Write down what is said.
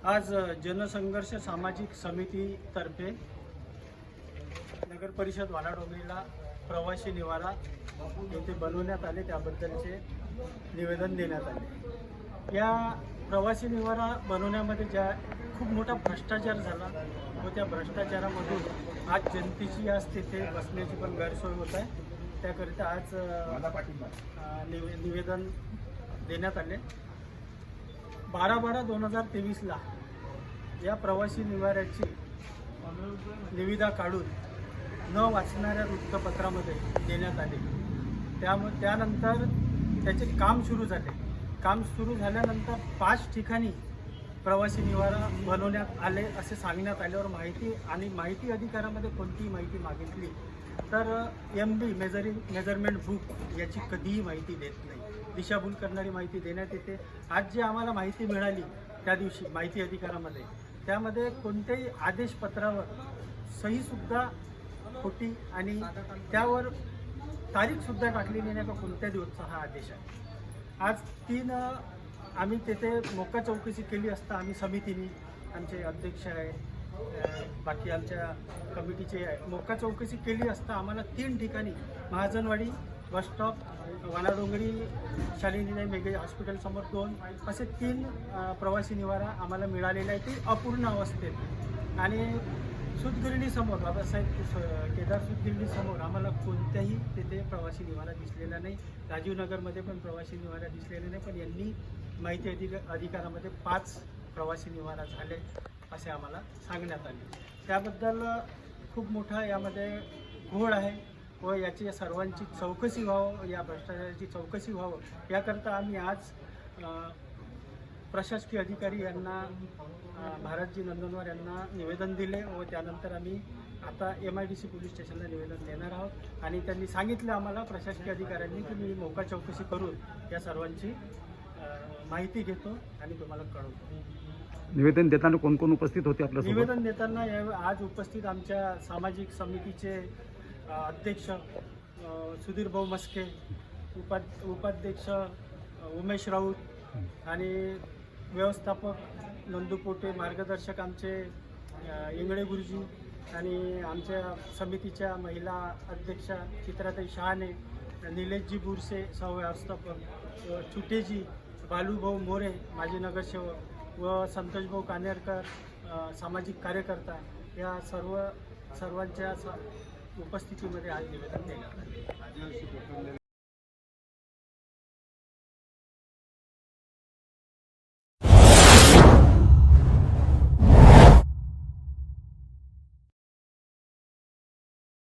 आज जनसंघर्ष सामाजिक समितीतर्फे नगर परिषद प्रवासी निवारा येथे बनवण्यात आले. त्याबद्दलचे निवेदन देण्यात आले. या प्रवासी निवारा बनवण्यामध्ये ज्या खूप मोठा भ्रष्टाचार झाला व त्या भ्रष्टाचारामधून आज जनतेची आज तिथे बसण्याची पण गैरसोय होत आहे. त्याकरिता आज निवे निवेदन देण्यात आले. बारा बारा दोन हजार तेवीसला या प्रवासी निवाऱ्याची निविदा काढून न वाचणाऱ्या वृत्तपत्रामध्ये देण्यात आले. त्यामुळे त्यानंतर त्याचे काम सुरू झाले. काम सुरू झाल्यानंतर पाच ठिकाणी प्रवासी निवारा बनवण्यात आले असे सांगण्यात आल्यावर माहिती आणि माहिती अधिकारामध्ये कोणतीही माहिती मागितली तर M B measuring measurement book याची कधीही माहिती देत नाही. दिशाभूल करणारी माहिती देण्यात येते. आज जी आम्हाला माहिती मिळाली त्या दिवशी माहिती अधिकारामध्ये त्यामध्ये कोणत्याही आदेशपत्रावर सहीसुद्धा खोटी आणि त्यावर तारीखसुद्धा टाकलेली नाही का कोणत्या दिवसचा हा आदेश आहे. आज तीन आम्ही तेथे मोका चौकशी केली असता आम्ही समितीने आमचे अध्यक्ष आहे बाकी आमच्या कमिटीचे मोका चौकशी केली असता आम्हाला तीन ठिकाणी महाजनवाडी बस स्टॉप वानाडोंगरी शालिनी मेघे हॉस्पिटलसमोर दोन असे तीन प्रवासी निवारा आम्हाला मिळालेले आहे ते अपूर्ण अवस्थेत. आणि सुतगिरणीसमोर बाबासाहेब केदार सुतगिरणीसमोर आम्हाला कोणत्याही तिथे प्रवासी निवारा दिसलेला नाही. राजीवनगरमध्ये पण प्रवासी निवारा दिसलेला नाही पण यांनी माहिती अधिक अधिकारामध्ये पाच प्रवासी निवारा झाले. असे आम्हाला सांगण्यात आले. त्याबद्दल खूप मोठा यामध्ये घोळ आहे व याची सर्वांची चौकशी व्हावं या भ्रष्टाचाराची चौकशी व्हावं याकरता आम्ही आज प्रशासकीय अधिकारी यांना भारतजी नंदनवार यांना निवेदन दिले व त्यानंतर आम्ही आता M I D C police स्टेशनला निवेदन देणार आहोत. आणि त्यांनी सांगितलं आम्हाला प्रशासकीय अधिकाऱ्यांनी की मी मोका चौकशी करून या सर्वांची माहिती घेतो आणि तुम्हाला कळवतो. निवेदन देताना कोण कोण उपस्थित होते आपल्यासोबत निवेदन देताना आज उपस्थित आमच्या सामाजिक समितीचे अध्यक्ष सुधीर भाऊ मस्के उपा उपाध्यक्ष उमेश राऊत आणि व्यवस्थापक नंदू पोटे मार्गदर्शक आमचे इंगळे गुरुजी आणि आमच्या समितीच्या महिला अध्यक्षा चित्राताई शहाणे निलेशजी बुरसे सहव्यवस्थापक छुटेजी बालूभाऊ मोरे माजी नगरसेवक व संतोषभाऊ कानेरकर सामाजिक कार्यकर्ता या सर्व सर्वांच्या स- उपस्थितीमध्ये आज निवेदन देण्यात आले.